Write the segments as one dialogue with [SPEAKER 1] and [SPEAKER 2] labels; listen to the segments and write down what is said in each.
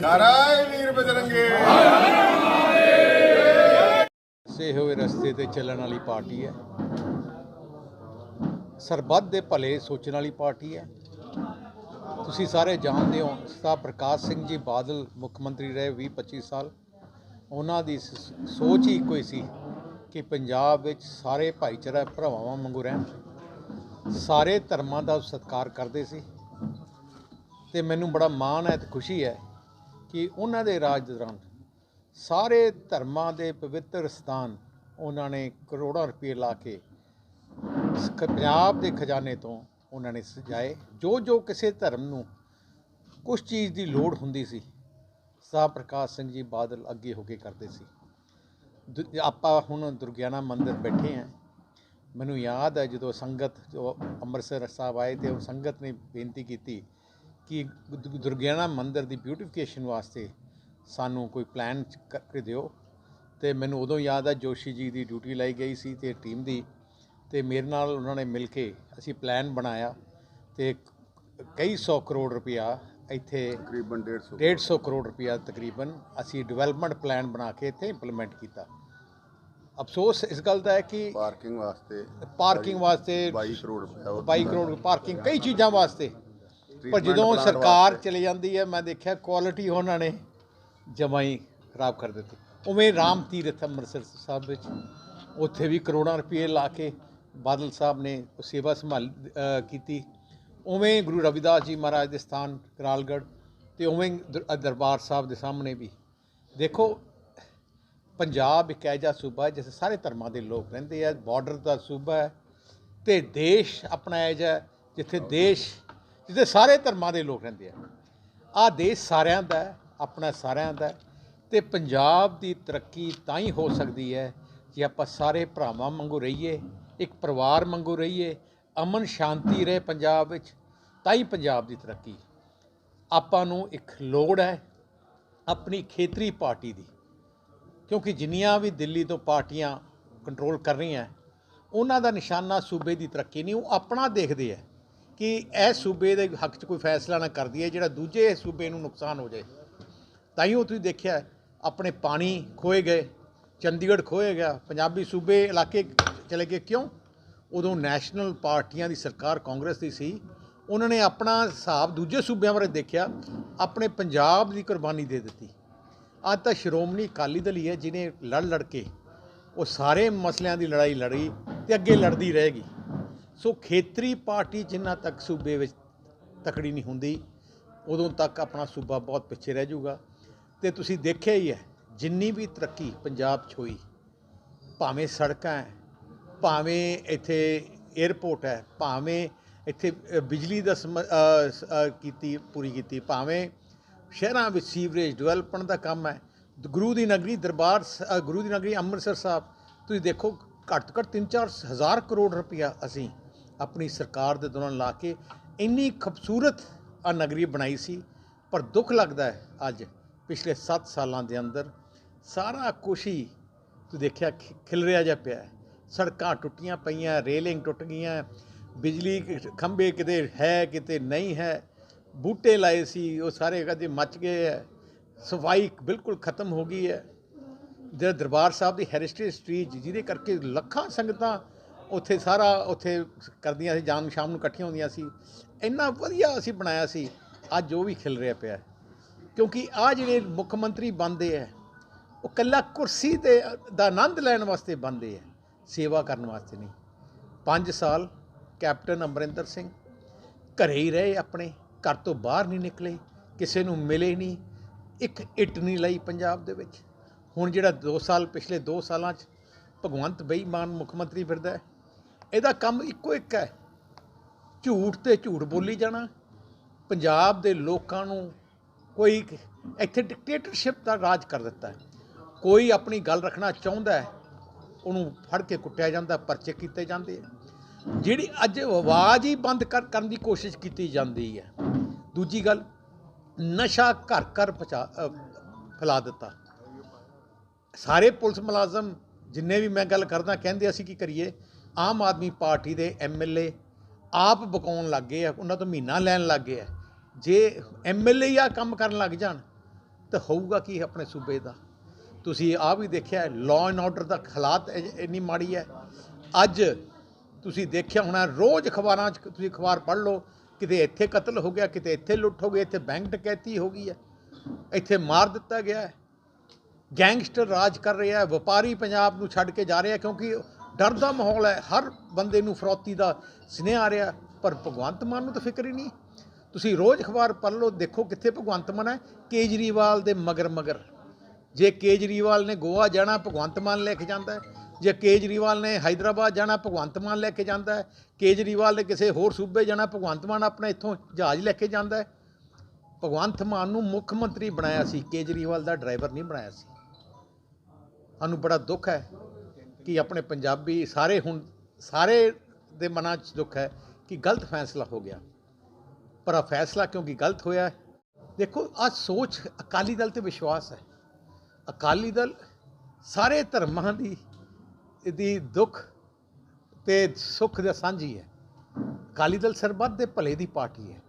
[SPEAKER 1] ਜਕਾਰਾਏ ਵੀਰ ਬਜਰੰਗੇ।
[SPEAKER 2] ਸੇ ਹੋਏ ਰਸਤੇ ਤੇ ਚੱਲਣ ਵਾਲੀ ਪਾਰਟੀ ਹੈ। ਸਰਬੱਤ ਦੇ ਭਲੇ ਸੋਚਣ ਵਾਲੀ ਪਾਰਟੀ ਹੈ। ਤੁਸੀਂ ਸਾਰੇ ਜਾਣਦੇ ਹੋ ਸਤਾ ਪ੍ਰਕਾਸ਼ ਸਿੰਘ ਜੀ ਬਾਦਲ ਮੁੱਖ ਮੰਤਰੀ ਰਹੇ 20 25 ਸਾਲ। ਉਹਨਾਂ ਦੀ ਸ- ਸੋਚ ਹੀ ਇੱਕੋ ਹੀ ਸੀ ਕਿ ਪੰਜਾਬ ਵਿੱਚ ਸਾਰੇ ਭਾਈਚਾਰਾ ਭਰਾਵਾਂ ਵਾਂਗੂ ਰਹਿਣ। ਸਾਰੇ ਧਰਮਾਂ ਦਾ ਸਤਿਕਾਰ ਕਰਦੇ ਸੀ। ਤੇ ਮੈਨੂੰ ਬੜਾ ਮਾਣ ਹੈ ਤੇ ਖੁਸ਼ੀ ਹੈ ਕਿ ਉਹਨਾਂ ਦੇ ਰਾਜ ਦੌਰਾਨ ਸਾਰੇ ਧਰਮਾਂ ਦੇ ਪਵਿੱਤਰ ਸਥਾਨ ਉਹਨਾਂ ਨੇ ਕਰੋੜਾਂ ਰੁਪਏ ਲਾ ਕੇ ਪੰਜਾਬ ਦੇ ਖਜ਼ਾਨੇ ਤੋਂ ਉਹਨਾਂ ਨੇ ਸਜਾਏ। ਜੋ ਜੋ ਕਿਸੇ ਧਰਮ ਨੂੰ ਕੁਝ ਚੀਜ਼ ਦੀ ਲੋੜ ਹੁੰਦੀ ਸੀ ਸਾਹਿਬ ਪ੍ਰਕਾਸ਼ ਸਿੰਘ ਜੀ ਬਾਦਲ ਅੱਗੇ ਹੋ ਕੇ ਕਰਦੇ ਸੀ। ਦੁ- ਆਪਾਂ ਹੁਣ ਦੁਰਗਿਆਨਾ ਮੰਦਿਰ ਬੈਠੇ ਹਾਂ ਮੈਨੂੰ ਯਾਦ ਹੈ ਜਦੋਂ ਸੰਗਤ ਜੋ ਅੰਮ੍ਰਿਤਸਰ ਸਾਹਿਬ ਆਏ ਤੇ ਉਹ ਸੰਗਤ ਨੇ ਬੇਨਤੀ ਕੀਤੀ ਕਿ ਦੁ- ਦੁਰਗਿਆਨਾ ਮੰਦਿਰ ਦੀ ਬਿਊਟੀਫਿਕੇਸ਼ਨ ਵਾਸਤੇ ਸਾਨੂੰ ਕੋਈ ਪਲਾਨ ਕਰਕੇ ਦਿਓ। ਤੇ ਮੈਨੂੰ ਉਦੋਂ ਯਾਦ ਹੈ ਜੋਸ਼ੀ ਜੀ ਦੀ ਡਿਊਟੀ ਲਾਈ ਗਈ ਸੀ ਤੇ ਟੀਮ ਦੀ। ਤੇ ਮੇਰੇ ਨਾਲ ਉਹਨਾਂ ਨੇ ਮਿਲ ਕੇ ਅਸੀਂ ਪਲਾਨ ਬਣਾਇਆ ਤੇ ਕਈ ਸੌ ਕਰੋੜ ਰੁਪਇਆ ਇੱਥੇ
[SPEAKER 1] ਤਕਰੀਬਨ 150
[SPEAKER 2] 150 ਕਰੋੜ। ਰੁਪਇਆ ਤਕਰੀਬਨ ਅਸੀਂ ਡਿਵੈਲਪਮੈਂਟ ਪਲਾਨ ਬਣਾ ਕੇ ਇੱਥੇ ਇੰਪਲੀਮੈਂਟ ਕੀਤਾ। ਅਫਸੋਸ ਇਸ ਗੱਲ ਦਾ ਹੈ ਕਿ
[SPEAKER 1] ਪਾਰਕਿੰਗ ਵਾਸਤੇ
[SPEAKER 2] ਪਾਰਕਿੰਗ ਵਾਸਤੇ
[SPEAKER 1] 22 ਕਰੋੜ ਉਹ
[SPEAKER 2] 22 ਕਰੋੜ ਪਾਰਕਿੰਗ ਕਈ ਚੀਜ਼ਾਂ ਵਾਸਤੇ। ਪਰ ਜਦੋਂ ਸਰਕਾਰ। ਚਲੀ ਜਾਂਦੀ ਹੈ ਮੈਂ ਦੇਖਿਆ ਕੁਆਲਿਟੀ ਉਹਨਾਂ ਨੇ ਜਮਾਂ ਹੀ ਖਰਾਬ ਕਰ ਦਿੱਤੀ। ਉਵੇਂ ਰਾਮ ਤੀਰਥ ਅੰਮ੍ਰਿਤਸਰ ਸਾਹਿਬ ਵਿੱਚ ਉੱਥੇ ਵੀ ਕਰੋੜਾਂ ਰੁਪਏ ਲਾ ਕੇ ਬਾਦਲ ਸਾਹਿਬ ਨੇ ਸੇਵਾ ਸੰਭਾਲ ਕੀਤੀ। ਉਵੇਂ ਗੁਰੂ ਰਵਿਦਾਸ ਜੀ ਮਹਾਰਾਜ ਦੇ ਸਥਾਨ ਕਰਾਲਗੜ੍ਹ ਤੇ ਉਵੇਂ ਦਰ- ਦਰਬਾਰ ਸਾਹਿਬ ਦੇ ਸਾਹਮਣੇ ਵੀ। ਦੇਖੋ ਪੰਜਾਬ ਇੱਕ ਐਜਾ ਸੂਬਾ ਹੈ ਜਿੱਥੇ ਸਾਰੇ ਧਰਮਾਂ ਦੇ ਲੋਕ ਰਹਿੰਦੇ ਆ ਬਾਰਡਰ ਦਾ ਸੂਬਾ ਹੈ ਤੇ ਦੇਸ਼ ਆਪਣਾ ਐਜਾ ਜਿੱਥੇ ਦੇਸ਼ ਜਿੱਥੇ ਸਾਰੇ ਧਰਮਾਂ ਦੇ ਲੋਕ ਰਹਿੰਦੇ ਆ। ਆ ਦੇਸ਼ ਸਾਰਿਆਂ ਦਾ ਆਪਣਾ ਸਾਰਿਆਂ ਦਾ ਹੈ ਤੇ ਪੰਜਾਬ ਦੀ ਤਰੱਕੀ ਤਾਂ ਹੀ ਹੋ ਸਕਦੀ ਹੈ ਜੇ ਆਪਾਂ ਸਾਰੇ ਭਰਾਵਾਂ ਵਾਂਗੂ ਰਹੀਏ, ਇੱਕ ਪਰਿਵਾਰ ਵਾਂਗੂ ਰਹੀਏ, ਅਮਨ ਸ਼ਾਂਤੀ ਰਹੇ ਪੰਜਾਬ ਵਿੱਚ, ਤਾਂ ਹੀ ਪੰਜਾਬ ਦੀ ਤਰੱਕੀ। ਆਪਾਂ ਨੂੰ ਇੱਕ ਲੋੜ ਹੈ ਆਪਣੀ ਖੇਤਰੀ ਪਾਰਟੀ ਦੀ, ਕਿਉਂਕਿ ਜਿੰਨੀਆਂ ਵੀ ਦਿੱਲੀ ਤੋਂ ਪਾਰਟੀਆਂ ਕੰਟਰੋਲ ਕਰ ਰਹੀਆਂ, ਉਹਨਾਂ ਦਾ ਨਿਸ਼ਾਨਾ ਸੂਬੇ ਦੀ ਤਰੱਕੀ ਨਹੀਂ, ਉਹ ਆਪਣਾ ਦੇਖਦੇ ਆ। ਕਿ ਇਹ ਸੂਬੇ ਦੇ ਹੱਕ 'ਚ ਕੋਈ ਫੈਸਲਾ ਨਾ ਕਰਦੀ ਹੈ ਜਿਹੜਾ ਦੂਜੇ ਸੂਬੇ ਨੂੰ ਨੁਕਸਾਨ ਹੋ ਜਾਏ। ਤਾਂ ਹੀ ਉਹ ਤੁਸੀਂ ਦੇਖਿਆ, ਆਪਣੇ ਪਾਣੀ ਖੋਏ ਗਏ, ਚੰਡੀਗੜ੍ਹ ਖੋਏ ਗਿਆ, ਪੰਜਾਬੀ ਸੂਬੇ ਇਲਾਕੇ ਚਲੇ ਗਏ ਕਿਉਂ? ਉਦੋਂ ਨੈਸ਼ਨਲ ਪਾਰਟੀਆਂ ਦੀ ਸਰਕਾਰ ਕਾਂਗਰਸ ਦੀ ਸੀ। ਉਹਨਾਂ ਨੇ ਆਪਣਾ ਹਿਸਾਬ ਦੂਜੇ ਸੂਬਿਆਂ ਬਾਰੇ ਦੇਖਿਆ, ਆਪਣੇ ਪੰਜਾਬ ਦੀ ਕੁਰਬਾਨੀ ਦੇ ਦਿੱਤੀ। ਅੱਜ ਤਾਂ ਸ਼੍ਰੋਮਣੀ ਅਕਾਲੀ ਦਲ ਹੀ ਹੈ ਜਿਨੇ ਲੜ ਲੜ ਕੇ ਉਹ ਸਾਰੇ ਮਸਲਿਆਂ ਦੀ ਲੜਾਈ ਲੜੀ ਤੇ ਅੱਗੇ ਲੜਦੀ ਰਹੇਗੀ। ਸੋ ਖੇਤਰੀ ਪਾਰਟੀ ਜਿੰਨਾ ਤੱਕ ਸੂਬੇ ਵਿੱਚ ਤਕੜੀ ਨਹੀਂ ਹੁੰਦੀ, ਉਦੋਂ ਤੱਕ ਆਪਣਾ ਸੂਬਾ ਬਹੁਤ ਪਿੱਛੇ ਰਹਿ ਜਾਊਗਾ। ਤੇ ਤੁਸੀਂ ਦੇਖਿਆ ਹੀ ਹੈ, ਜਿੰਨੀ ਵੀ ਤਰੱਕੀ ਪੰਜਾਬ 'ਚ ਹੋਈ, ਭਾਵੇਂ ਸੜਕਾਂ ਹੈ, ਭਾਵੇਂ ਇੱਥੇ 에ਅਰਪੋਰਟ ਹੈ, ਭਾਵੇਂ ਇੱਥੇ ਬਿਜਲੀ ਦਾ ਸਮ- ਕੀਤੀ, ਪੂਰੀ ਕੀਤੀ, ਭਾਵੇਂ ਸ਼ਹਿਰਾਂ ਵਿੱਚ ਸੀਵਰੇਜ ਡਿਵੈਲਪਮੈਂਟ ਦਾ ਕੰਮ ਹੈ, ਗੁਰੂ ਦੀ ਨਗਰੀ ਦਰਬਾਰ ਗੁਰੂ ਦੀ ਨਗਰੀ ਅੰਮ੍ਰਿਤਸਰ ਸਾਹਿਬ, ਤੁਸੀਂ ਦੇਖੋ, ਘੱਟ ਤੋਂ ਘੱਟ 3-4 ਹਜ਼ਾਰ ਕਰੋੜ ਰੁਪਇਆ ਅਸੀਂ ਆਪਣੀ ਸਰਕਾਰ ਦੇ ਦੌਰਾਨ ਲਾ ਕੇ ਇੰਨੀ ਖੂਬਸੂਰਤ ਆ ਨਗਰੀ ਬਣਾਈ ਸੀ, ਪਰ ਦੁੱਖ ਲੱਗਦਾ ਹੈ ਅੱਜ, ਪਿਛਲੇ 7 ਸਾਲਾਂ ਦੇ ਅੰਦਰ ਸਾਰਾ ਕੁਛ ਹੀ ਤੂੰ ਦੇਖਿਆ ਖਿ- ਖਿਲਰਿਆ ਜਿਹਾ ਪਿਆ ਸੜਕਾਂ ਟੁੱਟੀਆਂ ਪਈਆਂ, ਰੇਲਿੰਗ ਟੁੱਟ ਗਈਆਂ, ਬਿਜਲੀ ਖੰਭੇ ਕਿਤੇ ਹੈ, ਕਿਤੇ ਨਹੀਂ ਹੈ, ਬੂਟੇ ਲਾਏ ਸੀ, ਉਹ ਸਾਰੇ ਕਦੇ ਮੱਚ ਗਏ ਹੈ, ਸਫ਼ਾਈ ਬਿਲਕੁਲ ਖਤਮ ਹੋ ਗਈ ਹੈ। ਜਿਹੜਾ ਦਰਬਾਰ ਸਾਹਿਬ ਦੀ ਹੈਰੀਟੇਜ ਸਟਰੀਟ ਜਿਹਦੇ ਕਰਕੇ ਲੱਖਾਂ ਸੰਗਤਾਂ ਉੱਥੇ ਸਾਰਾ ਉੱਥੇ ਕਰਦੀਆਂ ਸੀ, ਜਾਮ ਸ਼ਾਮ ਨੂੰ ਇਕੱਠੀਆਂ ਹੁੰਦੀਆਂ ਸੀ। ਇੰਨਾ ਵਧੀਆ ਅਸੀਂ ਬਣਾਇਆ ਸੀ, ਅੱਜ ਉਹ ਵੀ ਖਿਲ ਰਿਹਾ ਪਿਆ। ਕਿਉਂਕਿ ਆ ਜਿਹੜੇ ਮੁੱਖ ਮੰਤਰੀ ਬਣਦੇ ਹੈ ਉਹ ਕੱਲਾ ਕੁਰਸੀ ਤੇ ਦਾ ਆਨੰਦ ਲੈਣ ਵਾਸਤੇ ਬਣਦੇ ਹੈ ਸੇਵਾ ਕਰਨ ਵਾਸਤੇ ਨਹੀਂ। 5 ਸਾਲ ਕੈਪਟਨ ਅਮਰਿੰਦਰ ਸਿੰਘ ਘਰੇ ਹੀ ਰਹੇ ਆਪਣੇ, ਘਰ ਤੋਂ ਬਾਹਰ ਨਹੀਂ ਨਿਕਲੇ, ਕਿਸੇ ਨੂੰ ਮਿਲੇ ਨਹੀਂ, ਇੱਕ ਇੱਟ ਨਹੀਂ ਲਈ ਪੰਜਾਬ ਦੇ ਵਿੱਚ। ਹੁਣ ਜਿਹੜਾ 2 ਸਾਲ, ਪਿਛਲੇ 2 ਸਾਲਾਂ 'ਚ ਭਗਵੰਤ ਬੇਈਮਾਨ ਮੁੱਖ ਮੰਤਰੀ ਫਿਰਦਾ ਹੈ ਇਹਦਾ ਕੰਮ ਇੱਕੋ ਇੱਕ ਹੈ। ਝੂਠ ਤੇ ਝੂਠ ਬੋਲੀ ਜਾਣਾ। ਪੰਜਾਬ ਦੇ ਲੋਕਾਂ ਨੂੰ ਕੋਈ ਇੱਥੇ ਡਿਕਟੇਟਰਸ਼ਿਪ ਦਾ ਰਾਜ ਕਰ ਦਿੱਤਾ ਹੈ। ਕੋਈ ਆਪਣੀ ਗੱਲ ਰੱਖਣਾ ਚਾਹੁੰਦਾ ਹੈ, ਉਹਨੂੰ ਫੜ ਕੇ ਕੁੱਟਿਆ ਜਾਂਦਾ, ਪਰਚੇ ਕੀਤੇ ਜਾਂਦੇ ਆ। ਜਿਹੜੀ ਅੱਜ ਆਵਾਜ਼ ਹੀ ਬੰਦ ਕਰ, ਕਰਨ ਦੀ ਕੋਸ਼ਿਸ਼ ਕੀਤੀ ਜਾਂਦੀ ਹੈ। ਦੂਜੀ ਗੱਲ, ਨਸ਼ਾ ਘਰ ਘਰ ਫੈਲਾ ਦਿੱਤਾ। ਸਾਰੇ ਪੁਲਿਸ ਮੁਲਾਜ਼ਮ, ਜਿੰਨੇ ਵੀ ਮੈਂ ਗੱਲ ਕਰਦਾ, ਕਹਿੰਦੇ ਅਸੀਂ ਕੀ ਕਰੀਏ? ਆਮ ਆਦਮੀ ਪਾਰਟੀ ਦੇ ਐਮਐਲਏ ਆਪ ਬਕਾਉਣ ਲੱਗ ਗਏ ਆ, ਉਹਨਾਂ ਤੋਂ ਮਹੀਨਾ ਲੈਣ ਲੱਗ ਗਏ ਆ। ਜੇ ਐਮਐਲਏ ਆ ਕੰਮ ਕਰਨ ਲੱਗ ਜਾਣ, ਤਾਂ ਹੋਊਗਾ ਕੀ ਆਪਣੇ ਸੂਬੇ ਦਾ? ਤੁਸੀਂ ਆ ਵੀ ਦੇਖਿਆ ਲਾਅ ਐਂਡ ਆਰਡਰ ਦਾ ਹਾਲਾਤ ਇੰਨੀ ਮਾੜੀ ਹੈ। ਅੱਜ ਤੁਸੀਂ ਦੇਖਿਆ ਹੋਣਾ, ਰੋਜ਼ ਅਖਬਾਰਾਂ 'ਚ ਤੁਸੀਂ ਅਖਬਾਰ ਪੜ੍ਹ ਲਓ, ਕਿਤੇ ਇੱਥੇ ਕਤਲ ਹੋ ਗਿਆ, ਕਿਤੇ ਇੱਥੇ ਲੁੱਟ ਹੋ ਗਈ, ਇੱਥੇ ਬੈਂਕ ਡਕੈਤੀ ਹੋ ਗਈ ਹੈ। ਇੱਥੇ ਮਾਰ ਦਿੱਤਾ ਗਿਆ ਹੈ। ਗੈਂਗਸਟਰ ਰਾਜ ਕਰ ਰਿਹਾ ਹੈ, ਵਪਾਰੀ ਪੰਜਾਬ ਨੂੰ ਛੱਡ ਕੇ ਜਾ ਰਿਹਾ ਕਿਉਂਕਿ ਡਰ ਦਾ ਮਾਹੌਲ ਹੈ, ਹਰ ਬੰਦੇ ਨੂੰ ਫਰੋਤੀ ਦਾ ਸਨੇਹ ਆ ਰਿਹਾ ਪਰ ਭਗਵੰਤ ਮਾਨ ਨੂੰ ਤਾਂ ਫਿਕਰ ਹੀ ਨਹੀਂ। ਤੁਸੀਂ ਰੋਜ਼ ਅਖਬਾਰ ਪੜ੍ਹ ਲਓ, ਦੇਖੋ ਕਿੱਥੇ ਭਗਵੰਤ ਮਾਨ ਹੈ, ਕੇਜਰੀਵਾਲ ਦੇ ਮਗਰ ਮਗਰ ਜੇ ਕੇਜਰੀਵਾਲ ਨੇ ਗੋਆ ਜਾਣਾ, ਭਗਵੰਤ ਮਾਨ ਲੈ ਕੇ ਜਾਂਦਾ ਹੈ। ਜੇ ਕੇਜਰੀਵਾਲ ਨੇ ਹైదరాబాద్ ਜਾਣਾ, ਭਗਵੰਤ ਮਾਨ ਲੈ ਕੇ ਜਾਂਦਾ ਹੈ। ਕੇਜਰੀਵਾਲ ਨੇ ਕਿਸੇ ਹੋਰ ਸੂਬੇ ਜਾਣਾ, ਭਗਵੰਤ ਮਾਨ ਆਪਣਾ ਇੱਥੋਂ ਜਹਾਜ਼ ਲੈ ਕੇ ਜਾਂਦਾ ਹੈ। ਭਗਵੰਤ ਮਾਨ ਨੂੰ ਮੁੱਖ ਮੰਤਰੀ ਬਣਾਇਆ ਸੀ, ਕੇਜਰੀਵਾਲ ਦਾ ਡਰਾਈਵਰ ਨਹੀਂ ਬਣਾਇਆ ਸੀ। ਸਾਨੂੰ ਬੜਾ ਦੁੱਖ ਹੈ। ਕਿ ਆਪਣੇ ਪੰਜਾਬੀ ਸਾਰੇ ਹੁਣ ਸਾਰੇ ਦੇ ਮਨਾਂ 'ਚ ਦੁੱਖ ਹੈ ਕਿ ਗਲਤ ਫੈਸਲਾ ਹੋ ਗਿਆ। ਪਰ ਆ ਫੈਸਲਾ ਕਿਉਂਕਿ ਗਲਤ ਹੋਇਆ ਦੇਖੋ ਆ ਸੋਚ ਅਕਾਲੀ ਦਲ ਤੇ ਵਿਸ਼ਵਾਸ ਹੈ। ਅਕਾਲੀ ਦਲ ਸਾਰੇ ਧਰਮਾਂ ਦੀ ਦੀ ਦੁੱਖ ਤੇ ਸੁੱਖ ਦਾ ਸਾਂਝੀ ਹੈ। ਅਕਾਲੀ ਦਲ ਸਰਬੱਤ ਦੇ ਭਲੇ ਦੀ ਪਾਰਟੀ ਹੈ।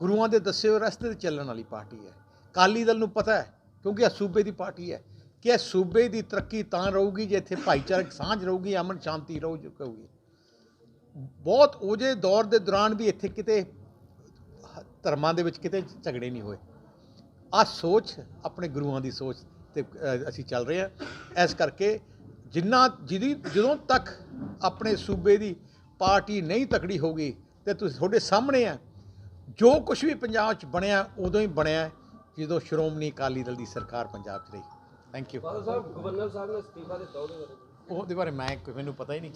[SPEAKER 2] ਗੁਰੂਆਂ ਦੇ ਦੱਸੇ ਹੋਏ ਰਸਤੇ ਤੇ ਚੱਲਣ ਵਾਲੀ ਪਾਰਟੀ ਹੈ। ਅਕਾਲੀ ਦਲ ਨੂੰ ਪਤਾ ਹੈ, ਕਿਉਂਕਿ ਇਹ ਸੂਬੇ ਦੀ ਪਾਰਟੀ ਹੈ। ਕਿ ਸੂਬੇ ਦੀ ਤਰੱਕੀ ਤਾਂ ਰਹੂਗੀ ਜੇ ਇੱਥੇ ਭਾਈਚਾਰਕ ਸਾਂਝ ਰਹੂਗੀ, ਅਮਨ ਸ਼ਾਂਤੀ ਰਹੂ ਰਹੂਗੀ ਬਹੁਤ ਉਹਦੇ ਦੌਰ ਦੇ ਦੌਰਾਨ ਵੀ ਇੱਥੇ ਕਿਤੇ ਧਰਮਾਂ ਦੇ ਵਿੱਚ ਕਿਤੇ ਝਗੜੇ ਨਹੀਂ ਹੋਏ। ਆ ਸੋਚ, ਆਪਣੇ ਗੁਰੂਆਂ ਦੀ ਸੋਚ ਤੇ ਅਸੀਂ ਚੱਲ ਰਹੇ ਹਾਂ। ਇਸ ਕਰਕੇ ਜਿੰਨਾ, ਜਿਹਦੀ, ਜਦੋਂ ਤੱਕ ਆਪਣੇ ਸੂਬੇ ਦੀ ਪਾਰਟੀ ਨਹੀਂ ਤਕੜੀ ਹੋਊਗੀ ਤੇ ਤੁਸੀਂ ਤੁਹਾਡੇ ਸਾਹਮਣੇ ਆ, ਜੋ ਕੁਝ ਵੀ ਪੰਜਾਬ 'ਚ ਬਣਿਆ, ਉਦੋਂ ਹੀ ਬਣਿਆ, ਜਦੋਂ ਸ਼੍ਰੋਮਣੀ ਅਕਾਲੀ ਦਲ ਦੀ ਸਰਕਾਰ ਪੰਜਾਬ 'ਚ ਰਹੀ। ਥੈਂਕ ਯੂ
[SPEAKER 3] ਸਾਹਿਬ ਗਵਰਨਰ ਸਾਹਿਬ ਨੇ ਅਸਤੀਫਾ ਦਿੱਤਾ ਉਹਦੇ ਬਾਰੇ।
[SPEAKER 2] ਉਹਦੇ ਬਾਰੇ ਮੈਂ ਮੈਨੂੰ ਪਤਾ ਹੀ ਨਹੀਂ।